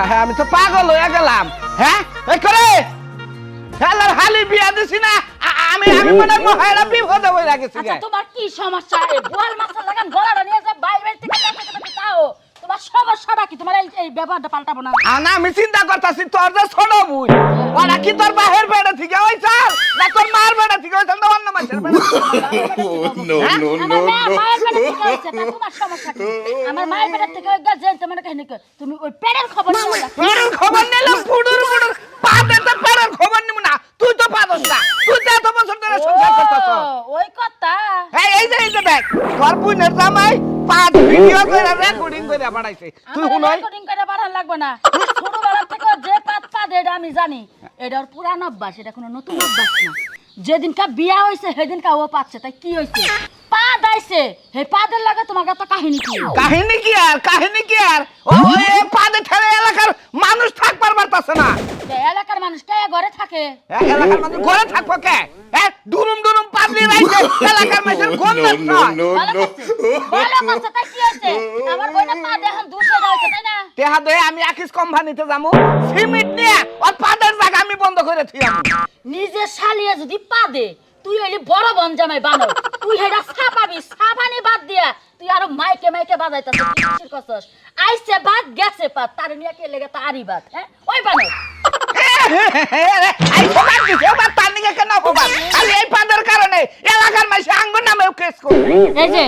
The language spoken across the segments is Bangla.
হ্যাঁ আমি তো পাগল হয়ে গেলাম। হ্যাঁ? এই করে! হেলার হালি বিয়া দিছি না আমি আমি হয় হয়ে আচ্ছা তোমার কি সমস্যা? বোয়াল মাছের লাগান গলাটা বাইরে থেকে তাও। তোমার সমস্যাটা কি? তোমার এই ব্যবহারটা পাল্টাবো না। আনা আমি চিন্তা করতেছি তোর যে ছোট বুই ওরা কি তোর বাহের বেড়া থেকে ওই চাল না তোর মার বেড়া থেকে ওই চাল না অন্য মাছের বেড়া no, হ্যাঁ? পেটের তা তোমার সমস্যা কি? আমার মায়ের পেটের থেকে ওই গাছ মনে কাহিনী তুমি ওই পেটের খবর নিও না। পুরুর খবর নিলাম পুরুর পুরুর পা দিতে পারার খবর নিব না। তুই তো পারস না। তুই তো এত বছর ধরে সংসার করতেছ ওই কথা। এই এই যে এই যে দেখ তোর বুনের জামাই পাঁচ ভিডিও করে রেকর্ডিং করে বাড়াইছে তুই শুনই রেকর্ডিং করে বাড়ান লাগবে না। ছোটবেলা থেকে যে পাত পাত এটা আমি জানি এটা ওর পুরান অভ্যাস এটা কোনো নতুন অভ্যাস না। যেদিনকা বিয়া হয়েছে সেদিনকা ও পাচ্ছে তাই কি হয়েছে পা দাইছে হে পাদের লাগে তোমার কাছে কাহিনী কি? কাহিনী কি আর কাহিনী কি আর? ও এ পাদে ঠেলে এলাকার মানুষ থাকবার পারতাছে না? এলাকার মানুষ কে? ঘরে থাকে। এলাকার মানুষ ঘরে থাকব কে? এ ডুরুম ডুরুম পাবলি রাইছে এলাকার মানুষের no, no, ভালো তাই কি হয়েছে? আমার বোনের পা দেখুন দুশো হয়েছে তাই না? তেহা দে আমি আকিস কোম্পানিতে যাব সিমেন্ট নিয়ে ওর পাদের জায়গা আমি বন্ধ করে থিয়াম নিজে শালিয়ে যদি পা দে তুই হইলি বড় বন জামাই বানো তুই হেডা ছাপাবি ছাপানি বাদ দিয়া তুই আরও মাইকে মাইকে বাজাইতাছিস কসস? আইছে বাদ গেছে পাত তার নিয়ে কে লেগে তারই বাদ হ্যাঁ? ওই বানো এই ফোকাস দিছে এবার তার নিকে কেন ফোকাস খালি এই পাদের কারণে এলাকার মানুষ আঙ্গুর নামেও কেস করবে। এই যে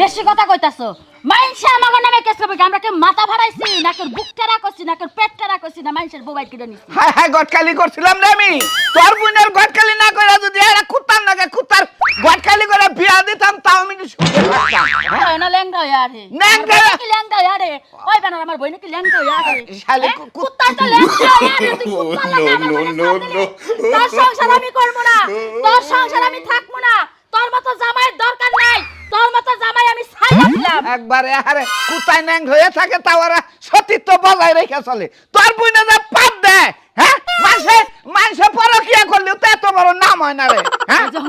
বেশি কথা কইতাছো। মাইনসে আমাকে নামে কেস করবে আমরা কি মাথা ভাড়াইছি? নাকি বুক টেরা করছি? নাকি পেট টেরা করছি? না মাইনসের বোবাই কিনে নিছি? হায় হায় গটকালি করছিলাম রে আমি। তোর বোনের গটকালি না করে যদি এরা কুত্তার নাকি কুত্তার গটকালি করে বিয়া দিতাম তাও আমি কি সুখে থাকতাম। হ্যাঁ? না ল্যাংড়া হইয়া রে। ল্যাংড়া? আমার বইনে কি ল্যাংড়া হইয়া রে? ওই বানর আমার বইনে কি ল্যাংড়া হইয়া রে? শালি হ্যাঁ? কু- কু- কুত্তা তো ল্যাংড়া হইয়া রে তুই কুত্তা লাগা আমার no. তোর সংসার আমি করব না। তোর সংসার আমি থাকব না। তোর মতো জামাইয়ের নাই তোর মতো জামাই আমি ছাইয়া দিলাম একবারে আরে কুত্তায় ন্যাং হয়ে থাকে তাও ওরা সতীত্ব বজায় রেখে চলে তোর বোনে যে পাপ দেয় হ্যাঁ মানুষে মানুষে পরকিয়া করলেও তো এত বড় নাম হয় না রে হ্যাঁ যে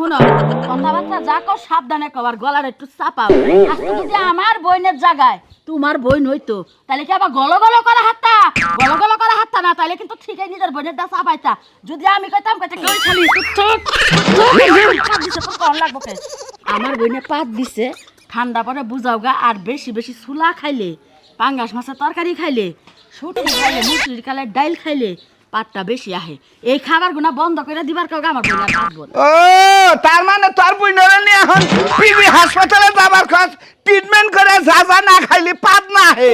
কথাবার্তা যা কও সাবধানে কবার গলার একটু চাপাও আজকে যদি আমার বইনের জায়গায় তোমার বই নইতো তাহলে কি আবার গলো গলো করা হাতটা গলো গলো করা হাতটা না তাহলে কিন্তু ঠিকই নিজের বইনের দা চাপাইতা যদি আমি কইতাম কইতে কই খালি লাগবো কে? আমার বইনে পাত দিছে, ঠান্ডা পরে বুঝাও গা, আর বেশি বেশি চুলা খাইলে, পাঙ্গাস মাছের তরকারি খাইলে সুটি খাইলে মুসুরির কালের ডাইল খাইলে পাতটা বেশি আহে। এই খাবার গুনা বন্ধ করে দিবার কাউকে আমার না। ও তার মানে তোর বোনের নিয়ে এখন? পিবি হাসপাতালে যাবার খরচ ট্রিটমেন্ট করে যা যা না খাইলি পাত না হে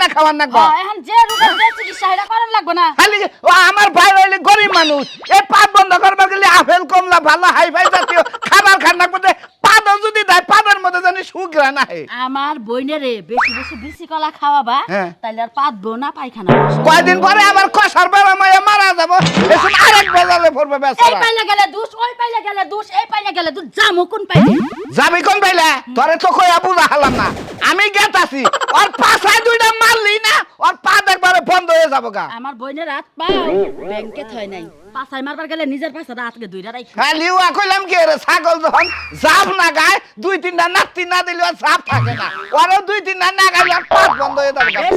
না খাবার না এখন যে রোগের যে চিকিৎসা এটা করার লাগবে না। খালি ও আমার ভাই হইলে গরিব মানুষ। এই পাত বন্ধ করবার গেলে আপেল কমলা ভালো হাই ফাই জাতীয় খাবার খান না করতে পাদও যদি দেয় পাদের মধ্যে জানি সুগ্রা না হে আমার বইনেরে বেশি বেশি বিসি কলা খাওয়াবা হ্যাঁ। তাইলে আর পাতবো না পায়খানা। কয়দিন পরে আবার কষার বেড়া মায়া মারা যাব এসব আরেক বাজারে পড়বে এই পাইলে গেলে দুষ ওই পাইলে গেলে দুষ এই পাইলে গেলে দুষ জামু কোন পাইলে? যাবি কোন পাইলে? তোরে তো কইয়া বুঝা হলাম না। আমি গেতাছি আর পাছায় দুইটা মারলি না আর পা একবারে বন্ধ হয়ে যাব গা আমার বইনের হাত পা ব্যাংকে থয় নাই। পাছাই মারবার গেলে নিজের পাছাটা হাতকে দুইটা রাখি খালি ও কইলাম কি রে ছাগল যখন জাপ না গায় দুই তিনটা নাতি না দিলে আর জাপ থাকে না। ওরও দুই তিনটা না গাইলে আর পাত বন্ধ হয়ে যাবে। করে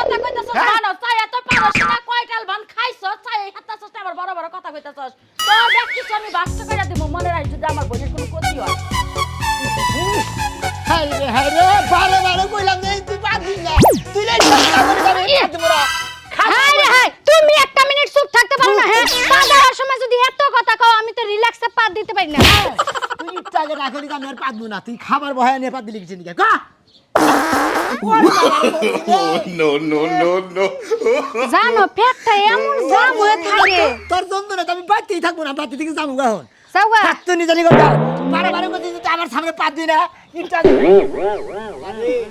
কথা কইতাছস হ্যাঁ? জানো চাই এত পারছ না কয়টাল বান খাইছস চাই হাতাছস না আমার বড় বড় কথা কইতাছস। তোর দেখছিস আমি বাস্ত কইরা দিব মনে রাখ যদি আমার বইনের কোনো ক্ষতি হয়। হাই রে হাই রে বারে বারে কইলাম যে তুই পারবি না। তুই রে হাই রে হাই তুমি একটা মিনিট চুপ থাকতে পারো না হ্যাঁ? পা দেওয়ার সময় যদি এত কথা কও আমি তো রিল্যাক্সে পা দিতে পারি না। তুই একটু আগে না করি আমি আর পারব না। তুই খাবার বহায় নিয়ে পাত দিলি কিছু নিকে? কা Oh, no, no, no, no. জানো পেটটা এমন জাম হয়ে থাকে। তোর যন্ত্রণা তো আমি বাড়তেই থাকব না বাড়তে থেকে যাব এখন। নি বারে বারে আমার সামনে পাত দিই না।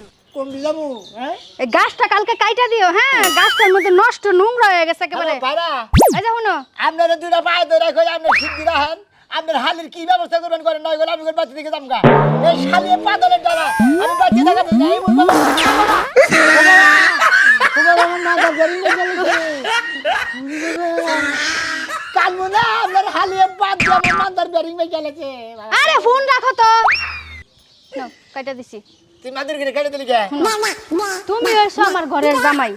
যাব? হ্যাঁ? এই গাছটা কালকে কাইটা দিও হ্যাঁ? গাছটার মধ্যে নষ্ট নোংরা হয়ে গেছে একেবারে। ভাইরা। এই যে শুনো। আপনারা দুটা পায়ে ধরে কই আপনার সিদ্ধি রাখেন। আপনার হালের কি ব্যবস্থা করবেন করেন নয় করে আমি বাচ্চা দিকে এই শালিয়ে আমি বাচ্চা কানবো না আপনার হালিয়ে বাদ দিয়ে আমার মান্দার বেরিং মেয়ে গেলেছে আরে ফোন রাখো তো। কাইটা দিছি। তুই মাদের ঘিরে কেটে দিলি তুমি হইছো আমার ঘরের জামাই।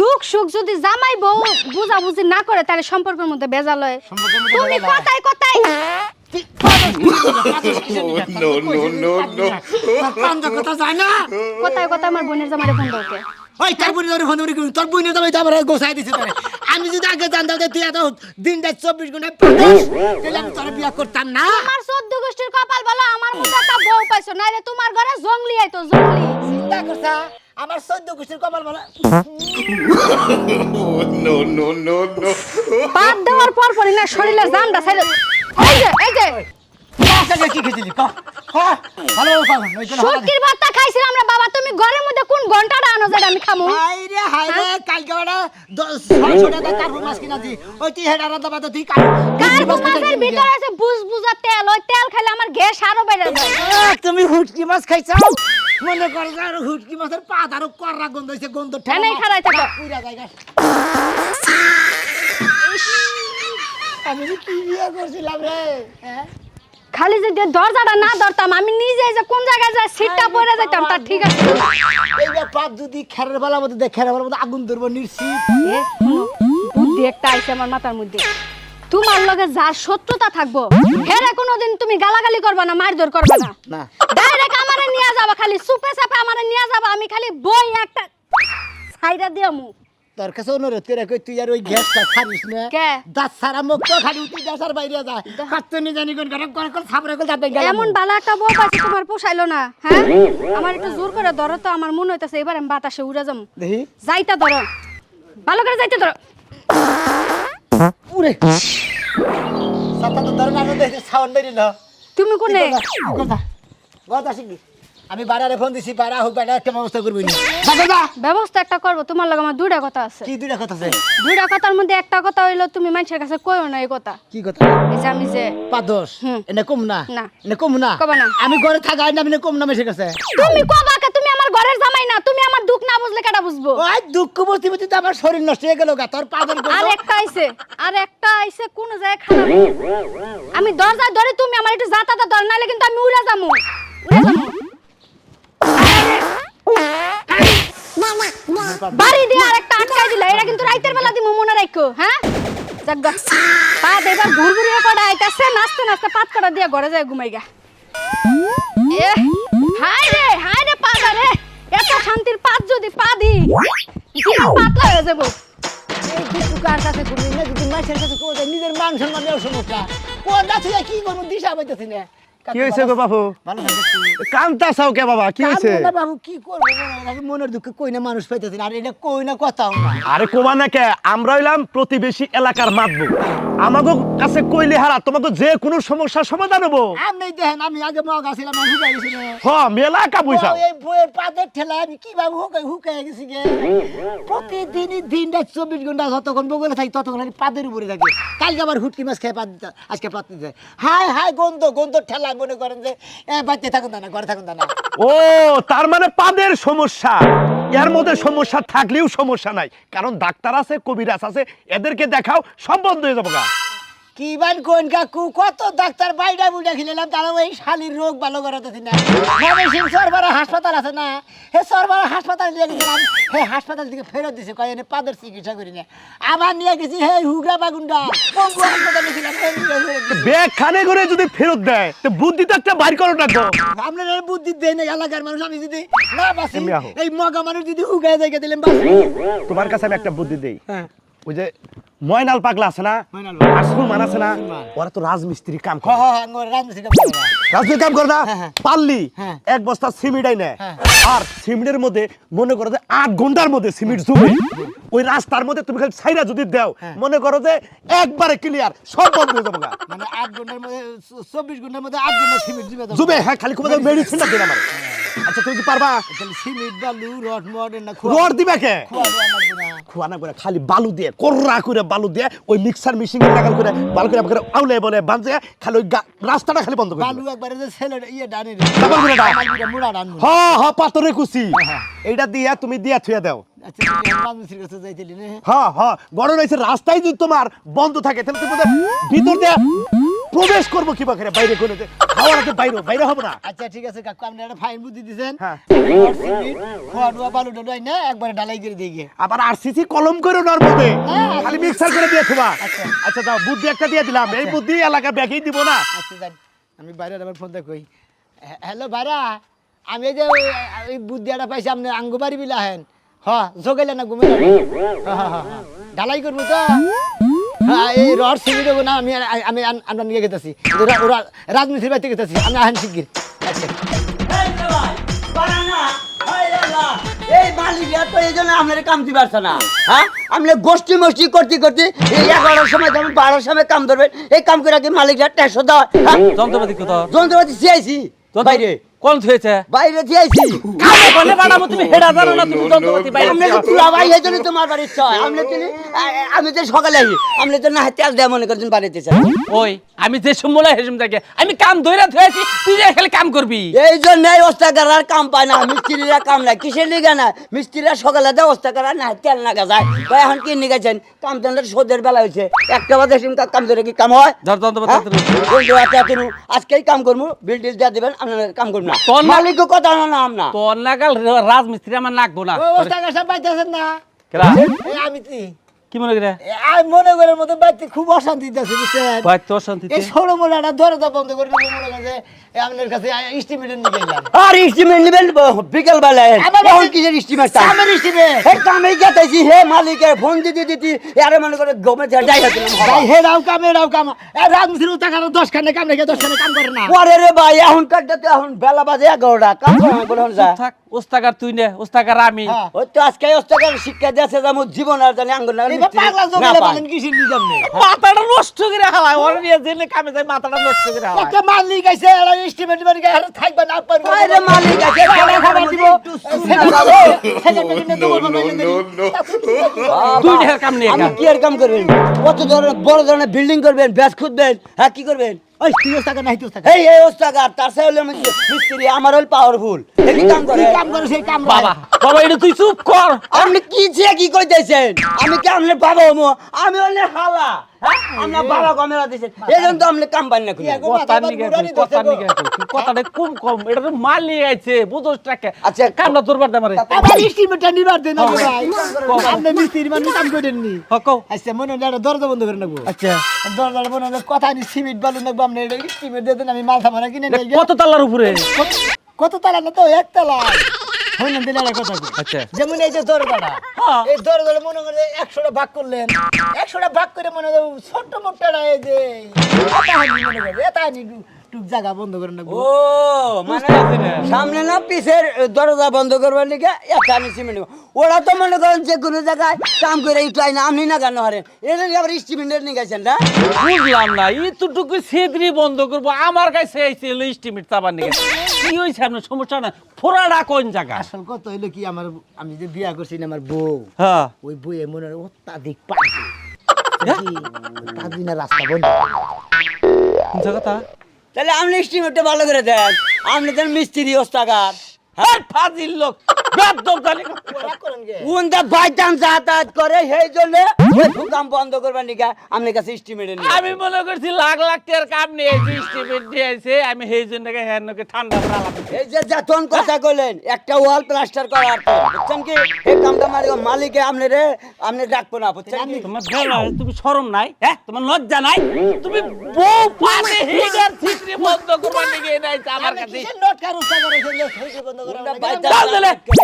দুঃখ সুখ যদি জামাই বউ বুঝাবুঝি না করে তাহলে সম্পর্কের মধ্যে বেজাল হয়। তুমি। কথাই কথাই no, no, no, no. পাঞ্জা কথা যায় কথাই কথা আমার বোনের জামাইরে ফোন দাও তোর বোনের করি তোর বোনের তো আমার গোসাই দিছে আমি যদি আগে জানতাম যে তুই এত দিনটা চব্বিশ ঘন্টায় পাঠাস তাহলে আমি তোর বিয়া করতাম না। আমার চোদ্দ গোষ্ঠীর কপাল বলো আমার মতো একটা বউ পাইছো নাইলে তোমার ঘরে জঙ্গলি আইতো জঙ্গলি। চিন্তা করছা আমার চোদ্দ গোষ্ঠীর কপাল বলা। No no no no. বাদ দেওয়ার পর পরই না শরীরের জামটা ছাইলে এই যে এই যে। কি খেয়েছিলি ক ভালো ভাতটা খাইছিলাম রে বাবা তুমি ঘরের মধ্যে কোন ঘন্টাটা আনো যেটা আমি খামু? হাই রে হাই রে কালকে ওটা দশ ছয়শো টাকা কার্পু মাছ কিনাছি। ওই তুই হেডা রান্না বাদা তুই মাছের ভিতরে আছে তেল ওই তেল খাইলে আমার গ্যাস আরও বেড়ে যায়। তুমি হুটকি মাছ খাইছাও মনে কর আর হুটকি মাছের পাত আরও কররা গন্ধ হইছে গন্ধ এনেই খাড়াই থাকো। পুরা জায়গা। আমি কি বিয়ে করছিলাম রে? হ্যাঁ? খালি যদি দরজাটা না ধরতাম আমি নিজে যে কোন জায়গায় যায় সিটটা পড়ে যেতাম তার ঠিক আছে। এইবার পাপ যদি খেরের বেলা মধ্যে দেখ খেরের বেলা মধ্যে আগুন ধরবো নিশ্চিত। বুদ্ধি একটা আইছে আমার মাথার মধ্যে। তোমার লগে যা শত্রুতা থাকব হেরে কোনোদিন তুমি গালাগালি করবা না মারধর করবা না। না। ডাইরেক্ট আমারে নিয়ে যাবা খালি সুপে চাপে আমারে নিয়ে যাবা আমি খালি বই একটা সাইডা দিয়ামু। তোর কাছে অনুরোধ করে কই তুই আর ওই গ্যাসটা ছাড়িস না? দাঁত সারা মুখ তো খালি উঠি গ্যাসের বাইরে কাটতে নি জানি কোন করে করে করে যাবে এমন বালা একটা বউ পাইছি তোমার পোষাইলো না হ্যাঁ আমার একটু জোর করে ধরো তো আমার মনে হইতাছে এবার আমি বাতাসে উড়ে যাব দেখি যাইতা ধরো ভালো করে যাইতে ধরো উড়ে সাতা তো ধরে না দেখি সাউন্ড তুমি কোনে কথা আমি বাড়ারে ফোন দিছি বাড়া হোক বাড়া একটা ব্যবস্থা করবি না। ব্যবস্থা একটা করব তোমার লগে আমার দুইটা কথা আছে। কি দুইটা কথা আছে? দুইটা কথার মধ্যে একটা কথা হইল তুমি মানুষের কাছে কইও না এই কথা। কি কথা? এই যে আমি যে পাদোস। এনে কম না। না। এনে কম না। কম না। আমি ঘরে থাকাই না আমি কম না মেসে গেছে তুমি কবা কে? তুমি আমার ঘরের জামাই না তুমি আমার দুঃখ না বুঝলে কেটা বুঝব? ওই দুঃখ বসতে বসতে তো আমার শরীর নষ্ট হয়ে গেল গা তোর পাদর আর একটা আইছে আর একটা আইছে কোন জায়গায় খারাপ আমি দরজা ধরে তুমি আমার একটু জাতাটা ধর নাইলে কিন্তু আমি উড়ে যামু উড়ে যামু বাড়ি দিয়ে আর একটা আটকাই দিলা, এটা কিন্তু রাইতের বেলা দিমু, মনে রাখো হ্যাঁ? পাত ঘরে যদি পা দি পাতলা হয়ে যাব? কার কাছে করবি না নিজের মান সম্মান কি করব, দিশা পাইতেছি না। কি হয়েছে গো বাবু কান্তা চাও কে বাবা? কি হয়েছে? বাবু কি করব? মনের দুঃখে কই না মানুষ পাইতেছি আর এটা কই না কথাও না। আরে না কে আমরা হইলাম প্রতিবেশী এলাকার মাতবো আমাকে কাছে কইলে হারা তোমাকে যে কোনো সমস্যার সমাধান হব। দেখেন আমি আগে মগা আমি মেলা কাবুইছা এই বইয়ের ঠেলা আমি কীভাবে হুকাই হুকাই গেছি গে? প্রতিদিনই দিনটা চব্বিশ ঘণ্টা যতক্ষণ বগলে থাকি ততক্ষণ আমি পাতের উপরে থাকি। কালকে আবার হুটকি মাছ খেয়ে পাত আজকে পাত দিতে হাই হাই গন্ধ গন্ধ ঠেলায় মনে করেন যে বাড়িতে থাকুন না ঘরে থাকুন না ও, তার মানে পাদের সমস্যা। এর মধ্যে সমস্যা থাকলেও সমস্যা নাই। কারণ ডাক্তার আছে, কবিরাজ আছে, এদেরকে দেখাও, সব বন্ধ হয়ে যাব গা কি বান কোন কাকু? কত ডাক্তার বাইডা বুইডা খেলাম তারা ওই শালির রোগ ভালো করাতেছি না। ময়মনসিংহ সরবরাহ হাসপাতাল আছে না? হে সরবরাহ হাসপাতাল নিয়ে গেছিলাম হে হাসপাতাল থেকে ফেরত দিছে কয় এনে পাদের চিকিৎসা করি না। আবার নিয়ে গেছি হে হুগরা বাগুন্ডা। পঙ্গু হাসপাতালে ছিলাম। ব্যাগ খানে করে যদি ফেরত দেয় তো বুদ্ধি তো একটা বাইর করো না গো আপনারা বুদ্ধি দেন এই এলাকার মানুষ আমি যদি না বাসি এই মগা মানুষ যদি হুগায় জায়গা বাসি তোমার কাছে আমি একটা বুদ্ধি দেই। হ্যাঁ। ওই যে ময়নাল পাগলা আছে না? আর সুলমান আছে না। ওরা তো রাজমিস্ত্রি কাম হ করে। হ হ কাম করে। না। কাম করে না হ্যাঁ, হ্যাঁ। পারলি হ্যাঁ। এক বস্তা সিমেন্টাই নেয়। আর সিমেন্টের মধ্যে মনে করো যে আট ঘণ্টার মধ্যে সিমেন্ট জমে ওই রাস্তার মধ্যে তুমি খালি সাইরা যদি দাও। মনে করো যে একবারে ক্লিয়ার সব বন্ধ হয়ে যাবে মানে আট ঘণ্টার মধ্যে চব্বিশ ঘণ্টার মধ্যে আট ঘণ্টা সিমেন্ট তো। জুবে হ্যাঁ খালি খুব মেডিসিনটা দিন আমার আচ্ছা তুমি কি পারবা সিমেন্ট বালু রড মড না রড দিবে কে খোয়া না। খুয়ানা করে খালি বালু দিয়ে কররা করে বালু দিয়ে ওই মিক্সার মেশিন লাগাল করে বালু করে আউলে বলে বাঁধে খালি ওই রাস্তাটা খালি বন্ধ করে বালু। একবারে যে ছেলে ইয়ে ডানে ডাবল করে মুড়া ডানবো হ হ পাথরে কুচি। এইটা দিয়া তুমি দিয়া থুয়া দাও। আচ্ছা তুমি রাজমিস্ত্রির কাছে যাইতেলি না। হ্যাঁ হ্যাঁ বড় রয়েছে রাস্তায় যদি তোমার বন্ধ থাকে তাহলে তুমি ভিতর দিয়ে প্রবেশ করব কি বাকি বাইরে করে খাওয়ার আগে বাইরে বাইরে হবে না। আচ্ছা ঠিক আছে কাকু আপনি একটা ফাইন বুদ্ধি হ্যাঁ। খোয়া ডুয়া বালু ডুয়া না একবারে ডালাই করে দিয়ে গিয়ে। আবার আরসিসি কলম করে ওনার মধ্যে হ্যাঁ, খালি মিক্সার করে দিয়ে থুবা। আচ্ছা। আচ্ছা দাও বুদ্ধি একটা দিয়ে দিলাম। এই বুদ্ধি এলাকা ব্যাগেই দিব না। আচ্ছা আমি বাইরে আবার ফোন দেখি। হ্যালো বাইরা আমি যে ওই- বুদ্ধিটা পাইছি আপনি আঙ্গু বিলা হেন। হ, জগাইলে না ঘুমে ঢালাই করব তো। হ্যাঁ এই রড সিঁড়ি দেবো না, আমি আমি আমরা নিয়ে গেতেছি। রাজনীতির বাড়িতে গেতেছি। আমি আহেন শিগগির। আচ্ছা। এই মালিকা তো এই জন্য আপনার কাম দিতে পারছে না। হ্যাঁ? আপনি গোষ্ঠী মোষ্ঠী করতে করতে এই এগারোর সময় যেমন বারোর সময় কাম ধরবেন এই কাম করে কি মালিকরা ট্যাক্স দেওয়া হ্যাঁ? যন্ত্রপাতি কোথাও যন্ত্রপাতি চেয়েছি বাইরে। কোন থুয়েছে বাইরে চেয়েছি কামে করলে বাড়াবো তুমি? হেডা জানো না তুমি যন্ত্রপাতি বাইরে আপনি তো পুরা ভাই এই জন্য তোমার বাড়ির ছয় আপনি তিনি আমি তো সকালে আসি আপনি তো না তেল দেওয়া মনে করছেন বাড়িতে চাই ওই আমি যে সময় হেসম থাকে আমি কাম ধরে থুয়েছি তুই যে খালি কাম করবি? এই জন্য ওস্তাকার কাম পায় না মিস্ত্রিরা কাম নাই কিসের লিগে না মিস্ত্রিরা সকালে দেয় ওস্তাকার না তেল না যায় তো এখন কি নিগেছেন কাম তো সোদের বেলা হয়েছে। একটা বাজে সিম কাম ধরে কি কাম হয়? ধর হ্যাঁ? ধর। আজকেই কাম করব বিল টিল দিয়ে দিবেন আপনার কাম করব। না। তোর না- মালিক কথা না না আমরা। তোর নাগাল রাজমিস্ত্রি আমার নাকবো না ও ওস্তাদ সাহেব পাইতেছেন না। কেরা? আমি কি মনে করে? আমি মনে করার মতো বাড়িতে খুব অশান্তি দিতেছে বুঝছেন? ভাই তোর শান্তিতে এই ছোট মোলাটা দরজা বন্ধ করে দেবো মনে করছে এ আপনার কাছে ইস্টিমেটের নিয়ে গেলাম। আর স্টিমেট নেবেন বিকেল বেলায় এখন কিসের স্টিমেট আমার estimate। হে কামে গেতেছি হে মালিকের ফোন দিতে দিতে আরে মনে করে গমে যাই ভাই হে রাও কাম রাও কাম। এ রাজমিস্ত্রি টাকার দশ খানে কাম রেখে দশ খানে কাম করে না। পরে রে ভাই এখন কাটতে এখন বেলা বাজে এগারোটা কাম করা বলুন যা। থাক। ওস্তাকার তুই নে ওস্তাকার আমি। হ্যাঁ। ওই তো আজকে অস্তকার শিক্ষা দিয়েছে যে আমার জীবন আর জানি আঙ্গুল না এবার পাগলা জমিলে বলেন কিসের নিজাম নেই? মাথাটা নষ্ট করে হালায় ওর নিয়ে জেনে কামে যাই মাথাটা নষ্ট করে হালায়। একটা মালিক আছে এরা ইস্টিমেট বাড়ি গিয়ে আর থাকবে না পারবে আরে মালিক আছে খাবার খাবার দিব। তুই ঢের কাম নিয়ে আমি কি আর কাম করবেন? কত ধরনের বড় ধরনের বিল্ডিং করবেন ব্যাস খুঁজবেন হ্যাঁ কি করবেন? ওই তুই টাকা নাই তুই টাকা এই এই ওস্তাকার তার সাথে হলে আমি মিস্ত্রি আমার হল পাওয়ারফুল এই কাম করে? কাম করে সেই কাম বাবা বাবা এটা তুই চুপ কর। আপনি কি যে কি কইতেছেন? আমি কি বাবা হমো? আমি হলে হালা। হ্যাঁ? বাবা কমেরা দিছেন এই তো আপনি কাম পান না খুঁজে। কথার নিগে কথার নিগে কথাটা কম কম। এটা তো মাল আইছে বুঝোস টাকা আচ্ছা, কামটা তোর বাড়তে মারে আবার ইস্টিমেটটা নিবার দেন না ভাই। আপনি মিস্ত্রি মানুষ কাম করেন নি। হকো আচ্ছা মনে হয় দরজা বন্ধ করে নেব। আচ্ছা। মনে কথা নি সিমেন্ট বালু নেব আপনি এটা ইস্টিমেট দেন আমি কিনে নিয়ে কত তালার উপরে? কত তালা না তো? এক তালা। হইলেন দিলে একটা কথা কই। আচ্ছা যেমন এই যে দরজাটা এই দরজাটা মনে করে একশোটা ভাগ করলেন একশোটা ভাগ করে মনে হয় ছোট্ট মোটটা এই যে এতাহানি মনে করে এতাহানি টুক- টুক জায়গা বন্ধ করে নেব। ও মানে সামনে না পিছের দরজা বন্ধ করবার লিগে একটা আমি সিমেন্ট। ওরা তো মনে করেন যে কোনো জায়গায় কাম করে একটু আইনা আপনি না কেন হারেন এটা আবার স্টিমেন্টের নিয়ে গেছেন না? বুঝলাম না সেদ্রি বন্ধ করব আমার কাছে আইছে এস্টিমেট চাবার নিগে কি হইছে আপনার সমস্যা না? ফোরাডা কোন জায়গা? আসল কথা হইল কি আমার আমি যে বিয়া করছি না আমার বউ। হ্যাঁ। ওই বইয়ে মনে হয় অত্যাধিক পাজি রাস্তা বন্ধ। জায়গাটা? তাহলে আপনি স্টিমারটা ভালো করে দেন। আপনি তো মিস্ত্রি ওস্তাগার হ্যাঁ ফাজিল লোক। বেদম জানি। উনটা বাইটান যাতায়াত করে সেই জন্য দোকান বন্ধ করবার নিকা আপনার কাছে স্টিমেটের আমি মনে করছি লাখ লাখ টাকার কাম নিয়ে এস্টিমেট দিয়ে আমি সেই জন্য হ্যাঁ ঠান্ডা এই যে যতন কথা কইলেন একটা ওয়াল প্লাস্টার করার বুঝছেন কি? এই কামটা মালিক মালিকে আপনি রে আপনি ডাকবো না বুঝছেন কি? তোমার বেলা তুমি শরম নাই হ্যাঁ? তোমার লজ্জা নাই? তুমি বউ পানে হিগার ছিটরি বন্ধ করবার নিগে নাই আমার কাছে। নোট কার উস্তা করে বন্ধ করে।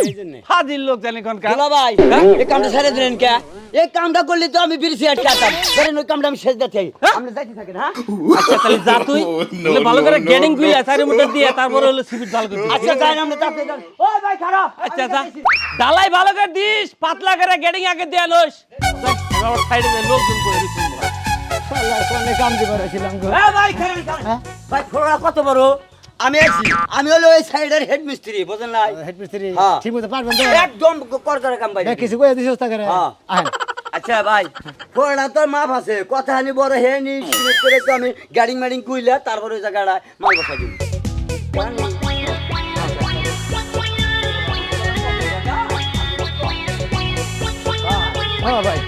আমরা। ফাজিল লোক জানি কোন কাজ ভাই এই কামটা ছেড়ে দিলেন কে এই কামটা করলে তো আমি বিড়ি সিগারেট খাতাম ধরেন ওই কামটা আমি শেষ দিতে আপনি যাইতে থাকেন হ্যাঁ আচ্ছা তাহলে যা তুই ভালো করে গেডিং no. গুইলা মধ্যে দিয়ে তারপরে হলো সিপিট ভালো করে আচ্ছা যাই আমরা তাতে ওই ভাই খারাপ আচ্ছা যা ডালাই ভালো করে দিস পাতলা করে গেডিং আগে দিয়ে লইস আমার সাইডে লোকজন করে আল্লাহর কোনে কাম দিবার ছিলাম ভাই খারাপ ভাই ফোড়া কত বড় আমি আছি। আমি হলো ওই সাইডের হেড মিস্ত্রি বুঝেন নাই? হেড মিস্ত্রি। ঠিক মতো পারবেন তো? একদম কর করে কাম ভাই কিছু কইয়া দিছিস উস্তা করে হ্যাঁ। আচ্ছা ভাই ফোড়া তোর মাপ আছে। কথা হানি বড় হে নি সিলেক্ট করে তো আমি গাড়ি মাডিং কুইলা তারপরে ওই জায়গাটা মাল বসা দিই হ্যাঁ ভাই।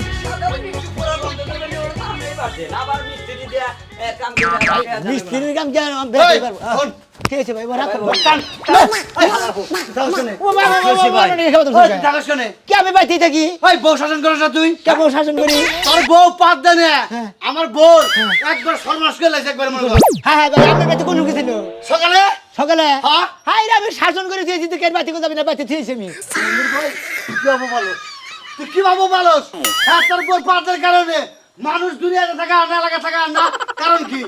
আবার মিস্ত্রি দিয়া কাম করে না। মিস্ত্রির কাম কি আমি ঠিক আছে ভাই, রাখো। কি আমি বাইতে থাকি? ওই বউ শাসন করছ না তুই। কেমন শাসন করি? তোর বউ পাত দেয় না। আমার বউ একবার সর্বনাশ করে লাগছে একবার মনে হ্যাঁ হ্যাঁ ভাই আপনার কাছে কোন ছিল সকালে? সকালে? হ্যাঁ? হাই রে, আমি শাসন করে দিয়েছি তুই কেন বাতি কোথাও না? বাতি দিয়েছি আমি। কি হব বলো তুই কি ভাবো বলস হ্যাঁ তোর বউ পাতের কারণে। মানুষ দুনিয়াতে থাকা আর না লাগা থাকা না। কারণ কি?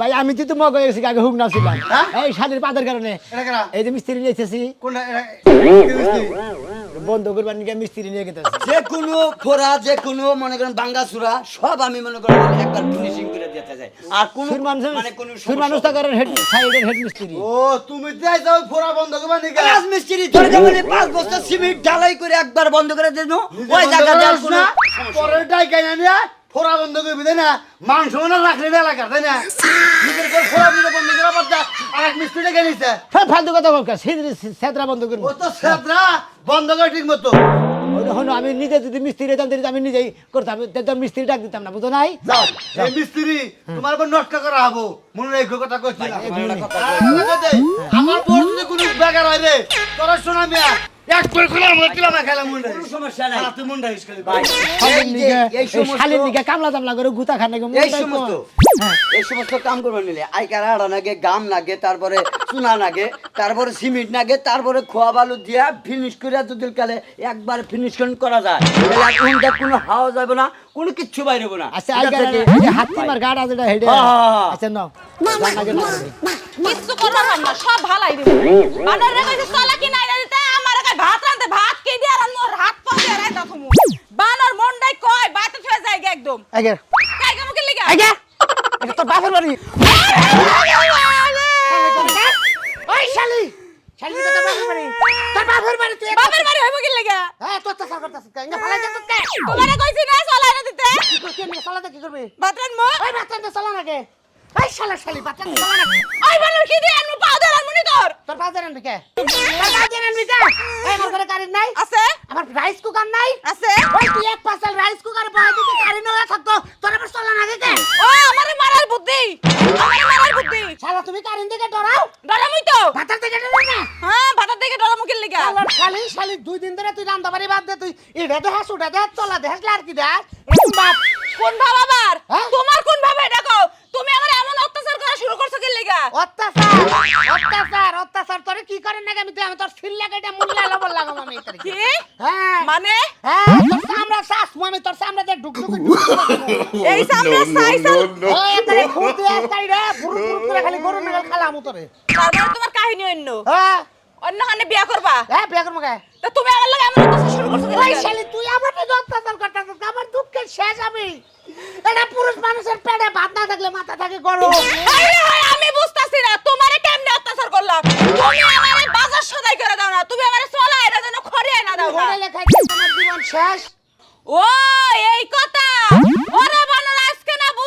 ভাই আমি তো মগ হয়ে গেছি আগে হুক না ছিলাম। হ্যাঁ? এই শালির পাতার কারণে। এই যে মিস্ত্রি নিয়েছি কোনটা? বন্ধ করবার নিয়ে মিস্ত্রি নিয়ে গেতে যে কোনো ফোরা যে কোনো মনে করেন বাঙ্গা সুরা সব আমি মনে করেন একবার ফিনিশিং করে দিতে যাই আর কোন মানুষ মানে কোন সুর মানুষ তো করেন হেড সাইডের হেড মিস্ত্রি ও তুমি যাই যাও ফোরা বন্ধ করবা নিয়ে রাজ মিস্ত্রি ধরে যাবে পাঁচ বস্তা সিমেন্ট ঢালাই করে একবার বন্ধ করে দেবো। ওই জায়গা দেওয়ার কোনো পরের কেন না ফোরা বন্ধ করবি তাই না? মাংস না রাখলে না এলাকার তাই না? নিজের ফোরা নিজে বন্ধ করা আর এক নিছে। ফের ফালতু কথা বলকা বন্ধ করব। ও তো বন্ধ করে ঠিক মতো। হলো আমি নিজে যদি মিস্ত্রি তাহলে আমি নিজেই করতাম। মিস্ত্রি ডাক দিতাম না বুঝো নাই? যাও এই মিস্ত্রি তোমার উপর নষ্ট করা হব। মনে রেখো কথা কইছি আমার বোর যদি কোনো বেকার হয় রে তোরা শোনা মিয়া এক করে খোলা আমরা কিলাম না খেলাম কোনো সমস্যা নাই তুই মন রাখিস খালি ভাই শালির এই এই সমস্ত শালির নিগে কামলা তামলা করে গুতা খানে এই সমস্ত এই সমস্ত কাম করবেন নিলে আইকার আড়া নাগে গাম লাগে তারপরে চুনা লাগে তারপরে সিমেন্ট লাগে তারপরে খোয়া বালু দিয়া ফিনিশ করে যদি কালে একবার ফিনিশ করা যায় তাহলে কোনটা কোনো হাওয়া যাবে না কোনো কিচ্ছু বাইরে না আচ্ছা হাতি মার গাড় হেডে হ্যাঁ, হ্যাঁ, হ্যাঁ। আচ্ছা নাও কিচ্ছু না সব ভালাই দিব বানর কইছে চলা কি নাই একদম। আগে। লাগা? আগে। এটা তোর বাপের বাড়ি। ওই শালি। শালি তো তোর বাপের বাড়ি। তোর বাপের বাড়ি তুই বাপের বাড়ি হইব কি লাগা? হ্যাঁ তোর তো সরকার কাছে ইঙ্গা ফালাই দে তোকে। তোমারে কইছি না চলা না দিতে। কি করছিস আমি সালাতে কি করবি? ভাত রাঁধমু ওই বাচ্চা সালা নাকি ওই শালা শালি বাচ্চা সালা নাকি ওই বানর কি দিয়ে আনমু পাও দেন আনমুনি তোর। তোর বাজার আনবি কে? তোর বাজার আনবি কে? এই আমার ঘরে কারেন্ট নাই। আছে। আমার রাইস কুকার নাই। আছে। ওই তুই তোমার কাহিনী অন্য। হ্যাঁ? অন্য হানে বিয়া করবা? হ্যাঁ বিয়া করব কে? তা তুমি আমার লাগে এমন অত্যাচার শুরু করছ ওই শালি তুই আমার তো অত্যাচার করতেছিস আমার দুঃখের শেষ আমি। এটা পুরুষ মানুষের পেটে ভাত না থাকলে মাথা থাকে গরম। রে আমি বুঝতাছি না তোমারে কেমনে অত্যাচার করলাম? তুমি আমারে বাজার সদাই করে দাও না তুমি আমারে চলা এটা যেন খড়িয়ে না দাও হোটেলে খাই তোমার জীবন শেষ। ও এই কথা। ওরে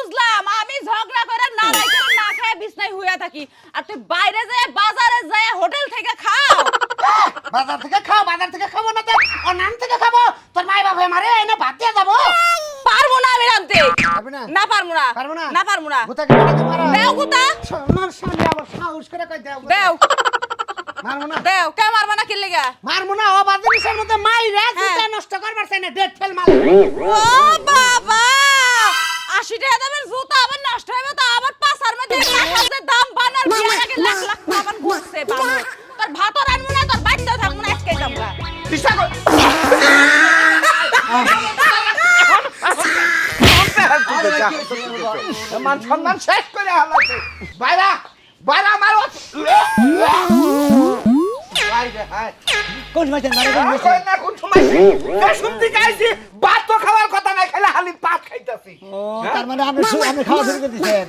বুঝলাম আমি ঝগড়া করে না রাইতে না খেয়ে বিছনায় হুইয়া থাকি। আর তুই বাইরে যায় বাজারে যায় হোটেল থেকে খাও। বাজার থেকে খাও বাজার থেকে খাব না তো অনান থেকে খাব। তোর মাই বাবা মারে এনে ভাত দিয়ে যাব। পারব না আমি পারবি না? পারব না। পারব না? না পারব না। গুতা মারা? দেও গুতা আমার সামনে আবার সাহস করে কই দেও দেও। মারবো না? দেও কে মারবা না কি লেগা মারবো না ও বাজারিসের মধ্যে মাই রে হ্যাঁ। নষ্ট করবার চাই না ডেট ফেল মাল ও বাবা! আশি টাকা দামের জুতা আবার নষ্ট হইবে তো আবার পাঁচার মধ্যে কাঁচাদের দাম বানার বিয়ার আগে লাখ লাখ আবার ঘুরছে বানর। তোর ভাতও রানবো না তোর বাড়িতে থাকব না আজকে যাব। মান সম্মান শেষ করে হালাতে। বাইরা বাইরা কোন মারে কোন মাঝে কোন সময়? দিকে আইছি। ভাত তো খাওয়ার কথা নাই খাইলে হালি পাত খাইতাছি। ও তার মানে আপনি আপনি খাওয়া শুরু করে দিয়েছেন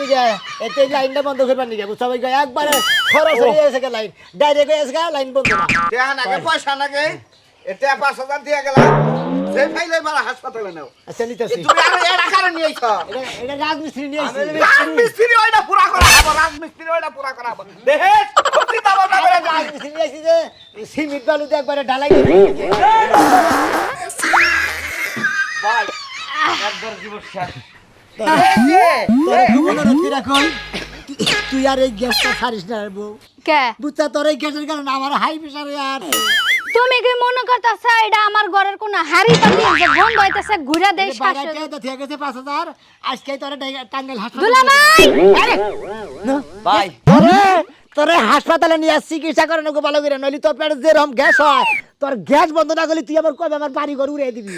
নিকে ভাই একবারে খরচ হয়ে গেছে লাইন। ডাইরেক্ট হয়ে গেছে লাইন বন্ধ না পয়সা নাগে। এটা পাঁচ হাজার দিয়ে গেলাম যে ফাইলে মারা হাসপাতালে নাও। আচ্ছা নিতেছি। তুমি আর এরা কারণ নিয়েছ। এটা এটা রাজমিস্ত্রি নিয়ে আসছি রাজমিস্ত্রি ওইটা পুরা করা হব রাজমিস্ত্রি ওইটা পুরা করা হব। দেহে খুব চিন্তা ভাবনা করে রাজমিস্ত্রি নিয়ে যে সিমেন্ট বালু দিয়ে একবারে ঢালাই করে দিয়েছে। তোর খুব অনুরোধ করে তুই আর এই গ্যাসটা ছাড়িস না বউ। কে? বুঝছা তোর এই গ্যাসের কারণে আমার হাই প্রেশার আর তুমি কি মনে করতেছ এটা আমার ঘরের কোন হাড়ি পাতি যে গন্ধ হইতেছে ঘুরে দেই শাশুড়ি বাগাতে ঠিক আছে পাঁচ হাজার। আজকে তোর টাঙ্গাইল হাসপাতাল দুলা ভাই! আরে! ভাই। আরে তোরে হাসপাতালে নিয়ে চিকিৎসা করানো ভালো করে নইলি তোর পেটে যেরকম গ্যাস হয় তোর গ্যাস বন্ধ না করলে তুই আমার কবে আমার বাড়ি ঘর উড়িয়ে দিবি?